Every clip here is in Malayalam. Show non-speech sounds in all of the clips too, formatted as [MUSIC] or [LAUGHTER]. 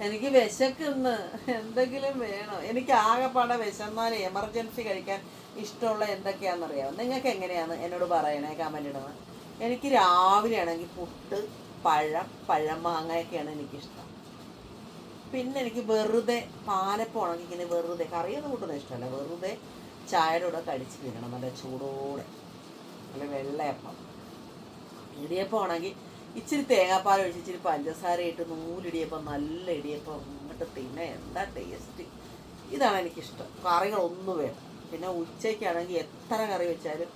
എനിക്ക് വിശക്കുന്ന്. എന്തെങ്കിലും വേണോ? എനിക്ക് ആകെപ്പാടെ വിശന്നാൽ എമർജൻസി കഴിക്കാൻ ഇഷ്ടമുള്ള എന്തൊക്കെയാണെന്നറിയാമോ നിങ്ങൾക്ക് എങ്ങനെയാണ് എന്നോട് പറയണേ കമന്റ് എനിക്ക് രാവിലെ ആണെങ്കിൽ പുട്ട് പഴം പഴം മാങ്ങയൊക്കെയാണ് എനിക്കിഷ്ടം. പിന്നെ എനിക്ക് വെറുതെ പാലപ്പം ഇങ്ങനെ വെറുതെ കറിയൊന്നും കൂട്ടുന്ന ഇഷ്ടമല്ല. വെറുതെ ചായയുടെ കൂടെ കടിച്ച് തിന്നണം. നല്ല ചൂടോടെ. നല്ല വെള്ളയപ്പം. ഇടിയപ്പം ആണെങ്കിൽ ഇച്ചിരി തേങ്ങാപ്പാൽ ഒഴിച്ച് ഇച്ചിരി പഞ്ചസാര ഇട്ട് നൂലിടിയപ്പം നല്ല ഇടിയപ്പം അങ്ങോട്ട് തിന്നെ. എന്താ ടേസ്റ്റ് ഇതാണ് എനിക്കിഷ്ടം. കറികളൊന്നും വേണം പിന്നെ ഉച്ചയ്ക്കാണെങ്കിൽ എത്ര കറി വെച്ചാലും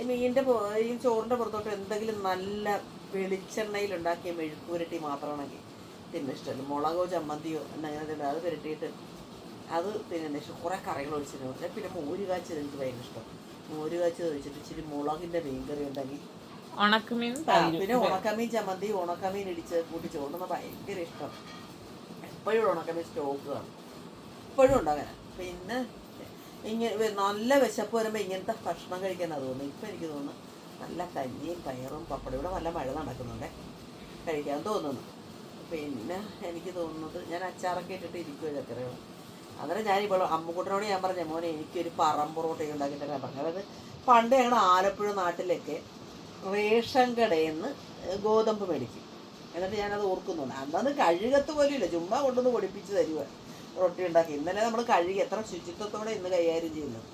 ഈ മീനിന്റെ ഈ ചോറിന്റെ പുറത്തോട്ട് എന്തെങ്കിലും നല്ല വെളിച്ചെണ്ണയിൽ ഉണ്ടാക്കിയ മെഴുക്കുപുരട്ടി മാത്രമാണെങ്കിൽ തിന്നെ ഇഷ്ടമല്ല. മുളകോ ചമ്മന്തിയോ എന്നങ്ങനെ തന്നെ അത് പുരട്ടിയിട്ട് അത് തിന്നുന്ന ഇഷ്ടം. കുറേ കറികൾ ഒഴിച്ചിട്ടുണ്ട് പിന്നെ മോര് കാച്ചത് എനിക്ക് ഭയങ്കര ഇഷ്ടം. മോര് കാച്ചത് ഒഴിച്ചിട്ട് ഇച്ചിരി മുളകിന്റെ മീൻകറി ഉണ്ടെങ്കിൽ ഉണക്കമീൻ പിന്നെ ഉണക്കമീൻ ചമ്മന്തി ഉണക്കമീൻ ഇടിച്ച് കൂട്ടി ചോറുന്നത് ഭയങ്കര ഇഷ്ടം. എപ്പോഴും ഉണക്കമീൻ സ്റ്റോക്ക് കാണും എപ്പോഴും ഉണ്ടാകാൻ പിന്നെ ഇങ്ങനെ നല്ല വിശപ്പ് വരുമ്പോൾ ഇങ്ങനത്തെ ഭക്ഷണം കഴിക്കാനാണ് തോന്നുന്നത് ഇപ്പം എനിക്ക് തോന്നുന്നു നല്ല കഞ്ഞിയും പയറും പപ്പടയും ഇവിടെ നല്ല മഴ നടക്കുന്നുണ്ടേ. കഴിക്കാൻ തോന്നുന്നു. പിന്നെ എനിക്ക് തോന്നുന്നത് ഞാൻ അച്ചാറൊക്കെ ഇട്ടിട്ട് ഇരിക്കുമോ ചക്കരകൾ അങ്ങനെ ഞാനിപ്പോൾ അമ്മുക്കുട്ടനോട് ഞാൻ പറഞ്ഞ മോനെ എനിക്കൊരു പറം ഉണ്ടാക്കിയിട്ടാണ് പറഞ്ഞത് പണ്ട് ഞങ്ങളുടെ ആലപ്പുഴ നാട്ടിലൊക്കെ റേഷൻ കടയിൽ നിന്ന് ഗോതമ്പ് മേടിക്കും. എന്നിട്ട് ഞാനത് ഓർക്കുന്നുണ്ട്. അന്നത് കഴുകത്ത് പോലും ഇല്ല ചുമ്മാ കൊണ്ടുവന്ന് പൊടിപ്പിച്ച് തരുക റൊട്ടി ഉണ്ടാക്കി. ഇന്നലെ നമ്മൾ കഴുകി എത്ര ശുചിത്വത്തോടെ ഇന്ന് കൈകാര്യം ചെയ്യുന്നത്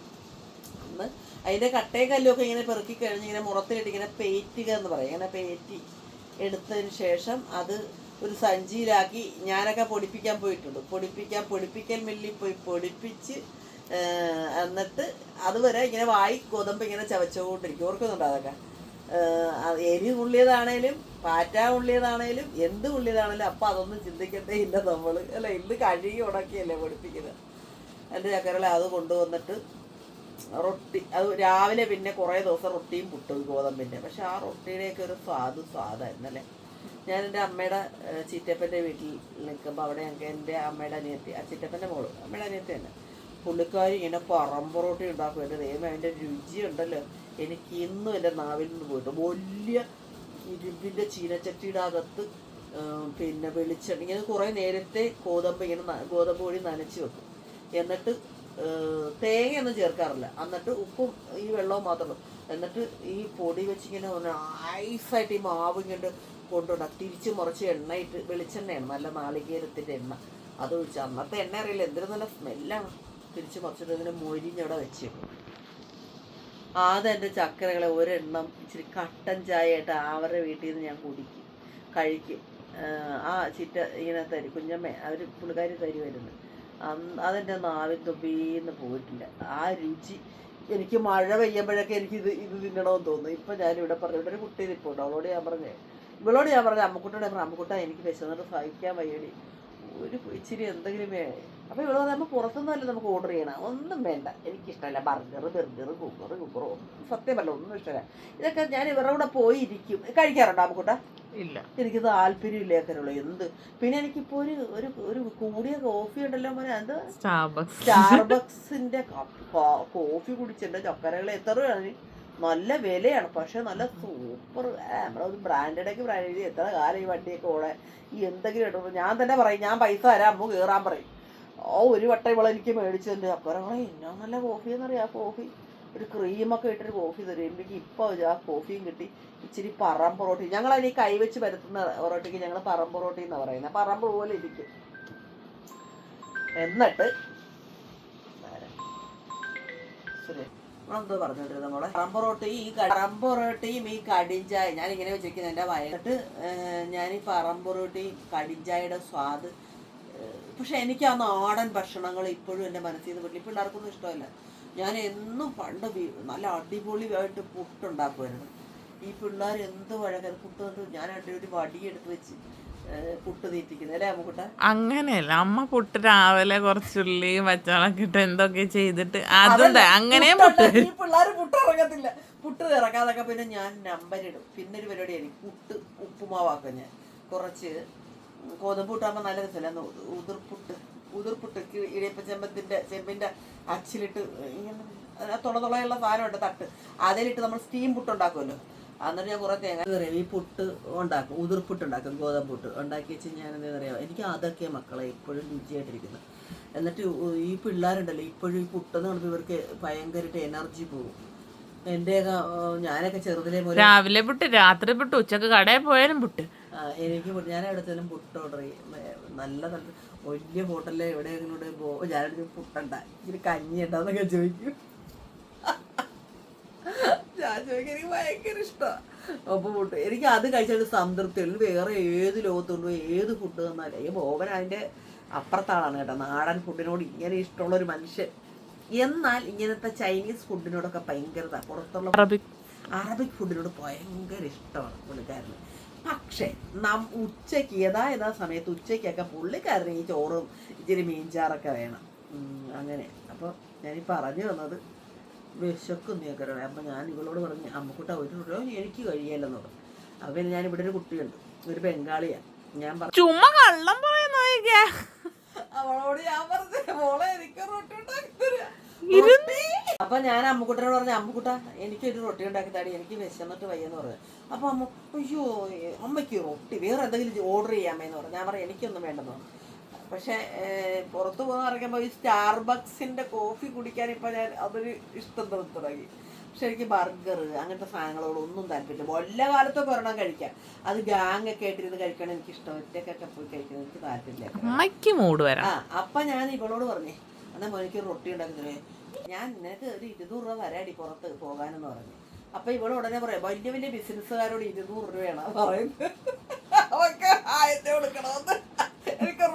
അന്ന് അതിന്റെ കട്ടയും കല്ലുമൊക്കെ ഇങ്ങനെ പെറുക്കി കഴിഞ്ഞ് ഇങ്ങനെ മുറത്തിലിട്ട് ഇങ്ങനെ പേറ്റുക എന്ന് പറയും. ഇങ്ങനെ പേറ്റി എടുത്തതിന് ശേഷം അത് ഒരു സഞ്ചിയിലാക്കി ഞാനൊക്കെ പൊടിപ്പിക്കാൻ പോയിട്ടുണ്ട്. പൊടിപ്പിക്കാൻ പൊടിപ്പിക്കൽ മില്ലിൽ പോയി പൊടിപ്പിച്ച് എന്നിട്ട് അതുവരെ ഇങ്ങനെ വായി ഗോതമ്പ് ഇങ്ങനെ ചവച്ചുകൊണ്ടിരിക്കും. ഓർക്കുന്നുണ്ടോ അതൊക്കെ? എരി ഉള്ളിയതാണേലും പാറ്റ ഉള്ളിയതാണേലും എന്ത് ഉള്ളിയതാണേലും അപ്പം അതൊന്നും ചിന്തിക്കത്തേ ഇല്ല നമ്മൾ അല്ല ഇന്ന് കഴുകി ഉണക്കിയല്ലേ പഠിപ്പിക്കുന്നത്? എന്റെ ചക്കരളെ അത് കൊണ്ടുവന്നിട്ട് റൊട്ടി അത് രാവിലെ പിന്നെ കുറേ ദിവസം റൊട്ടിയും പുട്ടും ഗോതമ്പിന്റെ പക്ഷെ ആ റൊട്ടിയുടെയൊക്കെ ഒരു സ്വാദ് സ്വാദായിരുന്നു അല്ലേ ഞാൻ എന്റെ അമ്മയുടെ ചിറ്റപ്പന്റെ വീട്ടിൽ നിൽക്കുമ്പോൾ അവിടെ ഞങ്ങൾക്ക് എന്റെ അമ്മയുടെ അനിയത്തി ആ ചിറ്റപ്പന്റെ മോൾ അമ്മയുടെ അനിയത്തി തന്നെ. പുള്ളിക്കാരി ഇങ്ങനെ പറമ്പൊറോട്ടി ഉണ്ടാക്കും. എന്റെ ദൈവം അതിന്റെ രുചിയുണ്ടല്ലോ. എനിക്ക് ഇന്നും എന്റെ നാവിൽ നിന്ന് പോയിട്ട് വലിയ ഇരുമ്പിന്റെ ചീനച്ചട്ടിയുടെ അകത്ത് പിന്നെ വെളിച്ചെണ്ണ ഇങ്ങനെ കുറേ നേരത്തെ ഗോതമ്പ് ഇങ്ങനെ ഗോതമ്പ് പൊടി നനച്ച് വെക്കും. എന്നിട്ട് തേങ്ങയൊന്നും ചേർക്കാറില്ല. എന്നിട്ട് ഉപ്പും ഈ വെള്ളവും മാത്രം എന്നിട്ട് ഈ പൊടി വെച്ചിങ്ങനെ ഐസായിട്ട് ഈ മാവ് ഇങ്ങോട്ട് കൊണ്ടുണ്ടാക്കും തിരിച്ച് മറിച്ച് എണ്ണയിട്ട് വെളിച്ചെണ്ണയാണ്. നല്ല നാളികേരത്തിന്റെ എണ്ണ. അത് ഒഴിച്ച് അന്നത്തെ എണ്ണ അറിയില്ല. എന്തൊരു നല്ല സ്മെല്ലാണ്. തിരിച്ച് മറിച്ചിട്ട് ഇങ്ങനെ മൊരിഞ്ഞവിടെ വെച്ച് ആദ്യം എന്റെ ചക്കരകളെ ഒരെണ്ണം ഇച്ചിരി കട്ടൻ ചായയായിട്ട് അവരുടെ വീട്ടിൽ നിന്ന് ഞാൻ കുടിക്കും കഴിക്കും. ആ ചിറ്റ ഇങ്ങനെ തരും കുഞ്ഞമ്മ അവർ പുള്ളിക്കാരി തരുമായിരുന്നു അതെന്റെ നാവിൽ തുമ്പീന്ന് പോയിട്ടില്ല. ആ രുചി എനിക്ക് മഴ പെയ്യുമ്പോഴൊക്കെ എനിക്ക് ഇത് ഇത് തിന്നണമെന്ന് തോന്നുന്നു. ഇപ്പം ഞാനിവിടെ പറഞ്ഞു ഇവിടെ ഒരു കുട്ടി നിൽപ്പുണ്ട് അവളോട് ഞാൻ പറഞ്ഞേ ഇവളോട് ഞാൻ പറഞ്ഞു അമ്മക്കുട്ടിയോട് ഞാൻ പറഞ്ഞു അമ്മക്കുട്ട എനിക്ക് വിശന്നിട്ട് സഹിക്കാൻ വയ്യടി. ഒരു ഇച്ചിരി എന്തെങ്കിലും വേ അപ്പോൾ ഇവിടെ നമ്മൾ പുറത്തുനിന്നല്ല നമുക്ക് ഓർഡർ ചെയ്യണം. ഒന്നും വേണ്ട. എനിക്കിഷ്ടമല്ല. ബർഗർ ബർഗർ കുക്കർ കുക്കറോ സത്യമല്ല ഒന്നും ഇഷ്ടമല്ല. ഇതൊക്കെ ഞാൻ ഇവരുടെ കൂടെ പോയി ഇരിക്കും കഴിക്കാറുണ്ടോ അമ്മക്കുട്ട? ഇല്ല. എനിക്ക് താല്പര്യം താല്പര്യമില്ലാത്തരുള്ളൂ എന്ത്? പിന്നെ എനിക്കിപ്പോ ഒരു ഒരു ഒരു കൂടിയ കോഫി ഉണ്ടല്ലോ മോനെ. അത് സ്റ്റാർബക്സ് സ്റ്റാർബക്സിന്റെ കോഫി കുടിച്ചിട്ടുണ്ട്. ചക്കരകൾ എത്ര രൂപയാണ്? നല്ല വിലയാണ്. പക്ഷെ നല്ല സൂപ്പർ നമ്മളൊരു ബ്രാൻഡഡൊക്കെ ബ്രാൻഡ് എത്ര കാലം ഈ വണ്ടിയൊക്കെ ഓടെ? ഈ എന്തെങ്കിലും ഇടുമ്പോൾ ഞാൻ തന്നെ പറയും ഞാൻ പൈസ തരാം അമ്മ കയറാൻ പറയും. ഓ ഒരു വട്ടം ഇവളെ എനിക്ക് മേടിച്ചുണ്ട് അപ്പം എന്നാ നല്ല കോഫി എന്നറിയാം കോഫി ഒരു ക്രീമൊക്കെ ഇട്ടൊരു കോഫി തരും. എനിക്ക് ഇപ്പോൾ ആ കോഫിയും കിട്ടി. ഇച്ചിരി പറം പൊറോട്ടി. ഞങ്ങൾ അതിന് കൈവച്ച് പരത്തുന്ന പൊറോട്ടിക്ക് ഞങ്ങൾ പറം പൊറോട്ടി എന്നാണ് പറയുന്നത് പറമ്പ് പോലെ ഇരിക്കും. എന്നിട്ട് ശരി. നമ്മളെന്തോ മോളെ നമ്മളെ. പറമ്പൊറോട്ടയും ഈ പറമ്പൊറോട്ടിയും ഈ കടിഞ്ചായ ഞാൻ ഇങ്ങനെ വെച്ചിരിക്കുന്നത് എന്റെ വയറിട്ട് ഞാൻ ഈ പറമ്പൊറോട്ടയും കടിഞ്ചായയുടെ സ്വാദ് പക്ഷെ എനിക്ക് ആ നാടൻ ഭക്ഷണങ്ങൾ ഇപ്പോഴും എന്റെ മനസ്സിൽ നിന്ന് ഈ പിള്ളേർക്കൊന്നും ഇഷ്ടമല്ല. ഞാൻ എന്നും പണ്ട് നല്ല അടിപൊളിയായിട്ട് പുട്ടുണ്ടാക്കുമായിരുന്നു. ഈ പിള്ളേർ എന്ത് വഴക്കാൻ പുട്ട് ഞാൻ അടിപൊളി വടിയെടുത്ത് വെച്ച് അങ്ങനെയല്ല. അമ്മ പുട്ട് രാവിലെ കുറച്ചുള്ളിയും പച്ചവളൊക്കെ ഇട്ട് എന്തൊക്കെ ചെയ്തിട്ട് അതും അതല്ല, ത- അങ്ങനെയും പുട്ട്. ഈ പിള്ളേര് പുട്ട് ഇറങ്ങത്തില്ല. പുട്ട് ഇറക്കാതൊക്കെ പിന്നെ ഞാൻ നമ്പർ ഇടും. പിന്നെ ഒരു പരിപാടി എനിക്ക് പുട്ട് ഉപ്പുമാവാക്ക ഞാൻ. കുറച്ച് ഗോതമ്പ് പുട്ടാകുമ്പോൾ നല്ല രസമല്ല? ഉതിർപുട്ട് ഉതിർപുട്ട് ഇടിയപ്പ ചെമ്പത്തിന്റെ ചെമ്പിന്റെ അച്ചിലിട്ട് ഇങ്ങനെ തുളയുള്ള സാധനമുണ്ട് തട്ട്. അതിലിട്ട് നമ്മൾ സ്റ്റീം പുട്ടുണ്ടാക്കുമല്ലോ. അന്നിട്ട് ഞാൻ കുറേ തേങ്ങ പറയുക ഈ പുട്ട് ഉണ്ടാക്കും ഉതിർപ്പുട്ട് ഉണ്ടാക്കും ഗോതമ്പ് പുട്ട്. ഉണ്ടാക്കി വെച്ച് ഞാൻ എന്താ പറയുക എനിക്ക് അതൊക്കെ മക്കളെ ഇപ്പോഴും രുചിയായിട്ടിരിക്കുന്നത് എന്നിട്ട് ഈ പിള്ളേരുണ്ടല്ലോ ഇപ്പോഴും ഈ പുട്ടെന്ന് പറയുമ്പോൾ ഇവർക്ക് ഭയങ്കരമായിട്ട് എനർജി പോകും എന്റെ ഞാനൊക്കെ ചെറുതിലെ പോലെ രാവിലെ പുട്ട് രാത്രി പുട്ട് ഉച്ചയ്ക്ക് കടയിൽ പോയാലും പുട്ട്. എനിക്ക് ഞാൻ എവിടത്തേലും പുട്ട് ഓർഡർ ചെയ്യും. നല്ല നല്ല വലിയ ഹോട്ടലിൽ എവിടെ ഇങ്ങോട്ട് പോകും ഞാനൊരു പുട്ടണ്ട. ഇച്ചിരി കഞ്ഞി ഉണ്ടാന്നൊക്കെ ചോദിക്കും. ഞാൻ എനിക്ക് ഭയങ്കര ഇഷ്ടമാണ് ഒപ്പം ഫുഡ് എനിക്ക് അത് കഴിച്ചാൽ സംതൃപ്തിയുള്ളൂ വേറെ ഏത് ലോകത്തുള്ളൂ ഏത് ഫുഡ് തന്നാലും ഈ ബോബൻ അതിന്റെ അപ്പുറത്താളാണ് കേട്ടോ. നാടൻ ഫുഡിനോട് ഇങ്ങനെ ഇഷ്ടമുള്ള ഒരു മനുഷ്യൻ. എന്നാൽ ഇങ്ങനത്തെ ചൈനീസ് ഫുഡിനോടൊക്കെ ഭയങ്കര പുറത്തുള്ള അറബിക്. അറബിക് ഫുഡിനോട് ഭയങ്കര ഇഷ്ടമാണ് പുള്ളിക്കാരന്. പക്ഷേ നം ഉച്ചയ്ക്ക് യഥാ യഥാ സമയത്ത് ഉച്ചയ്ക്കൊക്കെ പുള്ളിക്കാരന് ഈ ചോറും ഇച്ചിരി മീൻചാറൊക്കെ വേണം. അങ്ങനെ. അപ്പോൾ ഞാനീ പറഞ്ഞു വന്നത് വിശക്കുന്നൊക്കെ അപ്പം ഞാൻ ഇവളോട് പറഞ്ഞു അമ്മക്കുട്ട ഒരു രൂപ എനിക്ക് കഴിയല്ലെന്ന് പറഞ്ഞു. അപ്പം പിന്നെ ഞാൻ ഇവിടെ ഒരു കുട്ടിയുണ്ട് ഒരു ബംഗാളിയാണ് ഞാൻ പറഞ്ഞു ചുമ്മാ കള്ളം പറയുന്ന അവളോട് ഞാൻ പറഞ്ഞു മോളെ എനിക്ക് റൊട്ടി ഉണ്ടാക്കി തരാ. അപ്പൊ ഞാൻ അമ്മക്കുട്ടനോട് പറഞ്ഞു അമ്മക്കുട്ട എനിക്കൊരു റൊട്ടി ഉണ്ടാക്കി താടി എനിക്ക് വിശന്നിട്ട് വയ്യെന്ന് പറഞ്ഞു. അപ്പൊ അമ്മ അയ്യോ അമ്മയ്ക്ക് റൊട്ടി വേറെ എന്തെങ്കിലും ഓർഡർ ചെയ്യാമേന്ന് പറഞ്ഞു. ഞാൻ പറഞ്ഞു എനിക്കൊന്നും വേണ്ടെന്ന് പറഞ്ഞു. പക്ഷെ പുറത്തു പോകുന്ന പറയുമ്പോൾ ഈ സ്റ്റാർബക്സിന്റെ കോഫി കുടിക്കാൻ ഇപ്പൊ ഞാൻ അതൊരു ഇഷ്ടം തോന്നി തുടങ്ങി. പക്ഷെ എനിക്ക് ബർഗർ അങ്ങനത്തെ സാധനങ്ങളോട് ഒന്നും താല്പര്യമില്ല. വല്ല കാലത്തൊക്കെ ഒരെണ്ണം കഴിക്കാം. അത് ഗാങ് ഒക്കെ ആയിട്ടിരുന്ന് കഴിക്കണം എനിക്ക് ഇഷ്ടം ഒറ്റക്കൊക്കെ പോയി കഴിക്കണം എനിക്ക് താല്പര്യമില്ല. ആ അപ്പൊ ഞാൻ ഇവളോട് പറഞ്ഞേ എന്നാ മോനിക്ക് റൊട്ടി ഉണ്ടാക്കുന്നേ ഞാൻ നിനക്ക് ഒരു ഇരുന്നൂറ് രൂപ തരാടി പുറത്ത് പോകാനെന്ന് പറഞ്ഞു. അപ്പൊ ഇവൾ ഉടനെ പറയാം വലിയ വലിയ ബിസിനസ്സുകാരോട് ഇരുന്നൂറ് രൂപയാണ് പറയുന്നത്. അവർക്ക് ആയിരത്തി കൊടുക്കണമെന്ന്.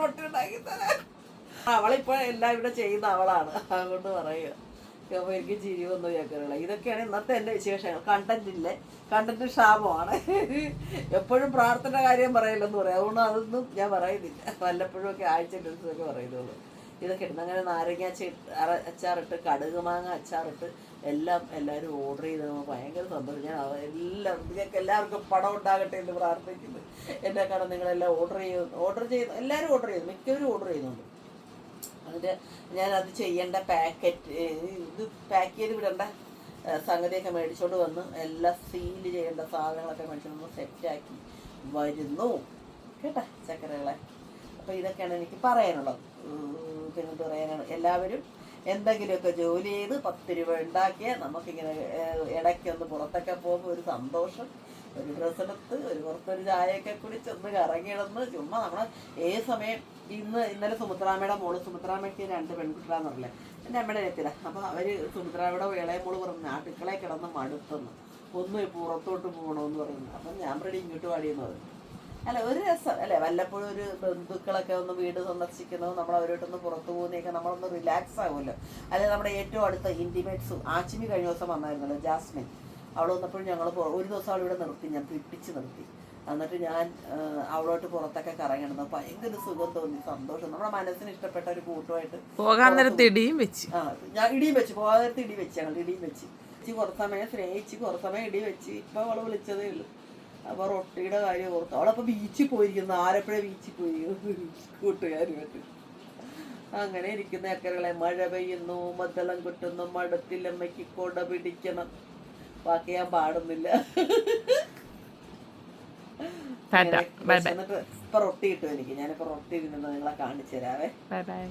ഉണ്ടാക്കി തരാൻ. എല്ലാം ഇവിടെ ചെയ്യുന്ന അവളാണ്. അതുകൊണ്ട് പറയുക. അപ്പൊ എനിക്ക് ചിരി വന്നു കേൾക്കാനുള്ള. ഇതൊക്കെയാണ് ഇന്നത്തെ എന്റെ വിശേഷങ്ങൾ. കണ്ടന്റ് ഇല്ലേ? കണ്ടന്റ് ക്ഷാമമാണ്. എപ്പോഴും പ്രാർത്ഥന കാര്യം പറയില്ലെന്ന് പറയാം. അതുകൊണ്ട് അതൊന്നും ഞാൻ പറയുന്നില്ല. വല്ലപ്പോഴും ഒക്കെ ആഴ്ച ദിവസമൊക്കെ പറയുന്നുള്ളൂ. ഇതൊക്കെ ഇടുന്ന അങ്ങനെ നാരങ്ങ അച്ച- അച്ചാറിട്ട് കടുക് മാങ്ങ അച്ചാറിട്ട് എല്ലാം എല്ലാവരും ഓർഡർ ചെയ്ത് നമുക്ക് ഭയങ്കര സന്തോഷം. ഞാൻ എല്ലാം നിങ്ങൾക്ക് എല്ലാവർക്കും പണം ഉണ്ടാകട്ടെ എന്ന് പ്രാർത്ഥിക്കുന്നു. എന്നെ കാണാൻ നിങ്ങളെല്ലാം ഓർഡർ ചെയ്യുന്നു ഓർഡർ ചെയ്യുന്നു എല്ലാവരും ഓർഡർ ചെയ്യുന്നു മിക്കവരും ഓർഡർ ചെയ്യുന്നുണ്ട്. അതിന്റെ ഞാനത് ചെയ്യേണ്ട പാക്കറ്റ് ഇത് പാക്ക് ചെയ്ത് വിടേണ്ട. സംഗതിയൊക്കെ മേടിച്ചോണ്ട് വന്ന് എല്ലാം സീൽ ചെയ്യേണ്ട സാധനങ്ങളൊക്കെ മേടിച്ചോണ്ട് വന്ന് സെറ്റാക്കി വരുന്നു. കേട്ടാ ചക്കരകളെ? അപ്പോൾ ഇതൊക്കെയാണ് എനിക്ക് പറയാനുള്ളത്. നിങ്ങൾക്ക് പറയാനാണ് എല്ലാവരും എന്തെങ്കിലുമൊക്കെ ജോലി ചെയ്ത് പത്ത് രൂപ ഉണ്ടാക്കിയാൽ നമുക്കിങ്ങനെ ഇടയ്ക്കൊന്ന് പുറത്തൊക്കെ പോകുമ്പോൾ ഒരു സന്തോഷം. ഒരു ഡ്രസ്സ് എടുത്ത് ഒരു പുറത്തൊരു ചായയൊക്കെ കുടിച്ച് ഒന്ന് കറങ്ങിയിടന്ന് ചുമ്മാ നമ്മൾ ഏത് സമയം ഇന്ന് ഇന്നലെ സുമിത്രാമ്മയുടെ മോൾ സുമിത്രാമ്മയ്ക്ക് രണ്ട് പെൺകുട്ടികളാന്ന് പറഞ്ഞില്ലേ? എന്റെ അമ്മയുടെ എത്തില്ല അപ്പോൾ അവർ സുമിത്രാമ്മയുടെ ഇളയ മോൾ പറഞ്ഞു അടുക്കളയിൽ കിടന്ന് മടുത്തെന്ന്. ഒന്ന് പുറത്തോട്ട് പോകണമെന്ന് പറയുന്നു അപ്പം ഞാൻ റെഡി ഇങ്ങോട്ട് പാടിയെന്ന് പറഞ്ഞു. അല്ല ഒരു രസം. അല്ലെ വല്ലപ്പോഴും ഒരു ബന്ധുക്കളൊക്കെ ഒന്ന് വീട് സന്ദർശിക്കുന്നതും നമ്മൾ അവരോട്ടൊന്ന് പുറത്തു പോകുന്നതൊക്കെ നമ്മളൊന്ന് റിലാക്സ് ആകുമല്ലോ അല്ലെങ്കിൽ നമ്മുടെ ഏറ്റവും അടുത്ത ഇന്റിമേറ്റ്സ് ആച്ചിമി കഴിഞ്ഞ ദിവസം വന്നായിരുന്നല്ലോ ജാസ്മിൻ. അവൾ വന്നപ്പോൾ ഞങ്ങൾ ഒരു ദിവസം അവളിവിടെ നിർത്തി ഞാൻ പിടിച്ച് നിർത്തി. എന്നിട്ട് ഞാൻ അവളോട്ട് പുറത്തൊക്കെ കറങ്ങണം ഭയങ്കര സുഖം തോന്നി സന്തോഷം. നമ്മുടെ മനസ്സിന് ഇഷ്ടപ്പെട്ട ഒരു കൂട്ടുമായിട്ട് പോകാൻ നേരത്തെ ഇടിയും വെച്ച്. ആ ഞാൻ ഇടിയും വെച്ച്. പോകാൻ നേരത്തെ ഇടി വെച്ച് ഞങ്ങൾ ഇടിയും വെച്ച്. കുറച്ച് സമയം സ്നേഹിച്ച് കുറച്ച് സമയം ഇടി വെച്ച്. ഇപ്പൊ അവൾ വിളിച്ചതേ ഉള്ളൂ. അപ്പോൾ റൊട്ടിയുടെ കാര്യം ഓർത്തു. അവളപ്പോൾ ബീച്ചിൽ പോയിരിക്കുന്നു. ആലപ്പുഴ ബീച്ചിൽ പോയി. [LAUGHS] കൂട്ടുകാരുമായിട്ട്. അങ്ങനെ ഇരിക്കുന്ന അക്കരകളെ മഴ പെയ്യുന്നു. മദ്ദളം കൊട്ടുന്നു. മടത്തിലമ്മയ്ക്ക് കൊട പിടിക്കണം. ബാക്കി ഞാൻ പാടുന്നില്ല. ഇപ്പൊ റൊട്ടി കിട്ടും എനിക്ക്. ഞാനിപ്പോ റൊട്ടി ഇരുന്നത് നിങ്ങളെ കാണിച്ചു തരാവേ ബൈ ബൈ